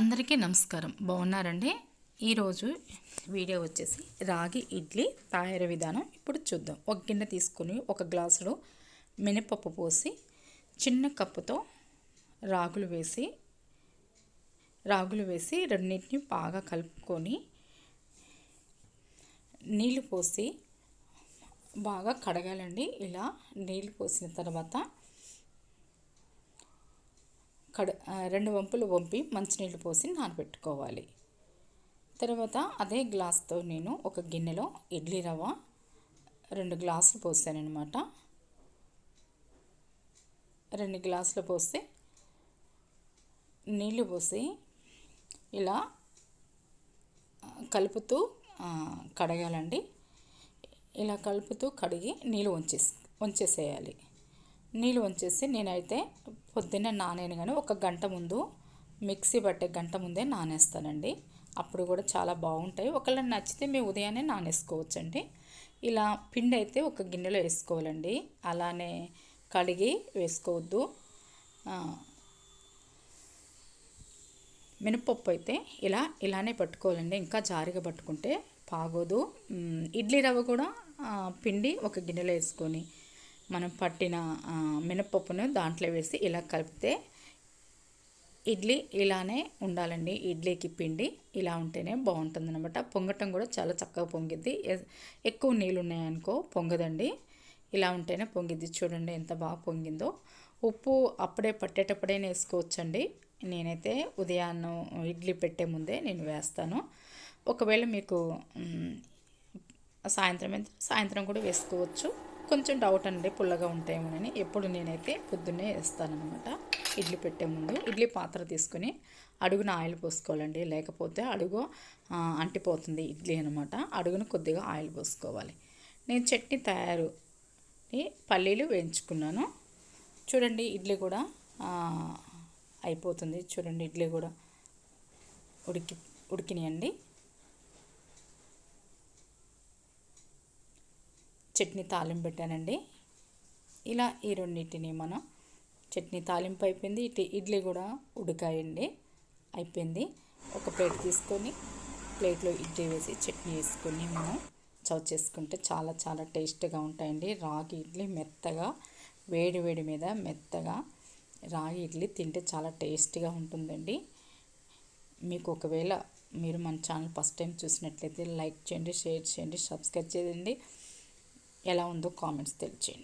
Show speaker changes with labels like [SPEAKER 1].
[SPEAKER 1] అందరికీ నమస్కారం. బాగున్నారండి? ఈరోజు వీడియో వచ్చేసి రాగి ఇడ్లీ తయారీ విధానం. ఇప్పుడు చూద్దాం. ఒక గిన్నె తీసుకొని ఒక గ్లాసులో మినపప్పు పోసి చిన్న కప్పుతో రాగులు వేసి రాగులు వేసి రెండింటిని బాగా కలుపుకొని నీళ్ళు పోసి బాగా కడగాలండి. ఇలా నీళ్ళు పోసిన తర్వాత కడ రెండు వంపులు వంపి మంచినీళ్ళు పోసి నానబెట్టుకోవాలి. తర్వాత అదే గ్లాస్తో నేను ఒక గిన్నెలో ఇడ్లీ రవ్వ రెండు గ్లాసులు పోసానమాట రెండు గ్లాసులు పోస్తే నీళ్ళు పోసి ఇలా కలుపుతూ కడగాలండి. ఇలా కలుపుతూ కడిగి నీళ్ళు వంచేసి వంచేసేయాలి. నీళ్ళు వంచేసి నేనైతే పొద్దున్నే నానేను కానీ ఒక గంట ముందు మిక్సీ పట్టే గంట ముందే నానేస్తానండి. అప్పుడు కూడా చాలా బాగుంటాయి. ఒకవేళ నచ్చితే మేము ఉదయాన్నే నానేసుకోవచ్చండి. ఇలా పిండి అయితే ఒక గిన్నెలో వేసుకోవాలండి. అలానే కడిగి వేసుకోవద్దు. మినపప్పు అయితే ఇలా ఇలానే పట్టుకోవాలండి. ఇంకా జారిగా పట్టుకుంటే బాగోదు ఇడ్లీ రవ్వ కూడా పిండి ఒక గిన్నెలో వేసుకొని మనం పట్టిన మినపప్పును దాంట్లో వేసి ఇలా కలిపితే ఇడ్లీ ఇలానే ఉండాలండి. ఇడ్లీకి పిండి ఇలా ఉంటేనే బాగుంటుంది అనమాట పొంగటం కూడా చాలా చక్కగా పొంగిద్ది. ఎక్కువ నీళ్ళు ఉన్నాయనుకో పొంగదండి. ఇలా ఉంటేనే పొంగిద్ది. చూడండి ఎంత బాగా పొంగిందో. ఉప్పు అప్పుడే పట్టేటప్పుడే వేసుకోవచ్చండి నేనైతే ఉదయాన్నం ఇడ్లీ పెట్టే ముందే నేను వేస్తాను. ఒకవేళ మీకు సాయంత్రం సాయంత్రం కూడా వేసుకోవచ్చు. కొంచెం డౌట్ అండి పుల్లగా ఉంటాయేమోనని. ఎప్పుడు నేనైతే పొద్దున్నే వేస్తానమాట ఇడ్లీ పెట్టే ముందు ఇడ్లీ పాత్ర తీసుకొని అడుగున ఆయిల్ పోసుకోవాలండి. లేకపోతే అడుగు అంటిపోతుంది ఇడ్లీ అనమాట అడుగున కొద్దిగా ఆయిల్ పోసుకోవాలి. నేను చట్నీ తయారు పల్లీలు వేయించుకున్నాను. చూడండి ఇడ్లీ కూడా అయిపోతుంది. చూడండి ఇడ్లీ కూడా ఉడికి ఉడికినాయండి. చట్నీ తాలింపు పెట్టానండి. ఇలా ఈ రెండింటిని మనం చట్నీ తాలింపు అయిపోయింది. ఇటు ఇడ్లీ కూడా ఉడికాయండి. అయిపోయింది. ఒక ప్లేట్ తీసుకొని ప్లేట్లో ఇడ్లీ వేసి చట్నీ వేసుకొని మనం చౌ చేసుకుంటే చాలా చాలా టేస్ట్గా ఉంటాయండి. రాగి ఇడ్లీ మెత్తగా వేడి వేడి మీద మెత్తగా రాగి ఇడ్లీ తింటే చాలా టేస్ట్గా ఉంటుందండి. మీకు ఒకవేళ మీరు మన ఛానల్ ఫస్ట్ టైం చూసినట్లయితే లైక్ చేయండి షేర్ చేయండి సబ్స్క్రైబ్ చేయండి. ఎలా ఉందో కామెంట్స్ తెలియచేయండి.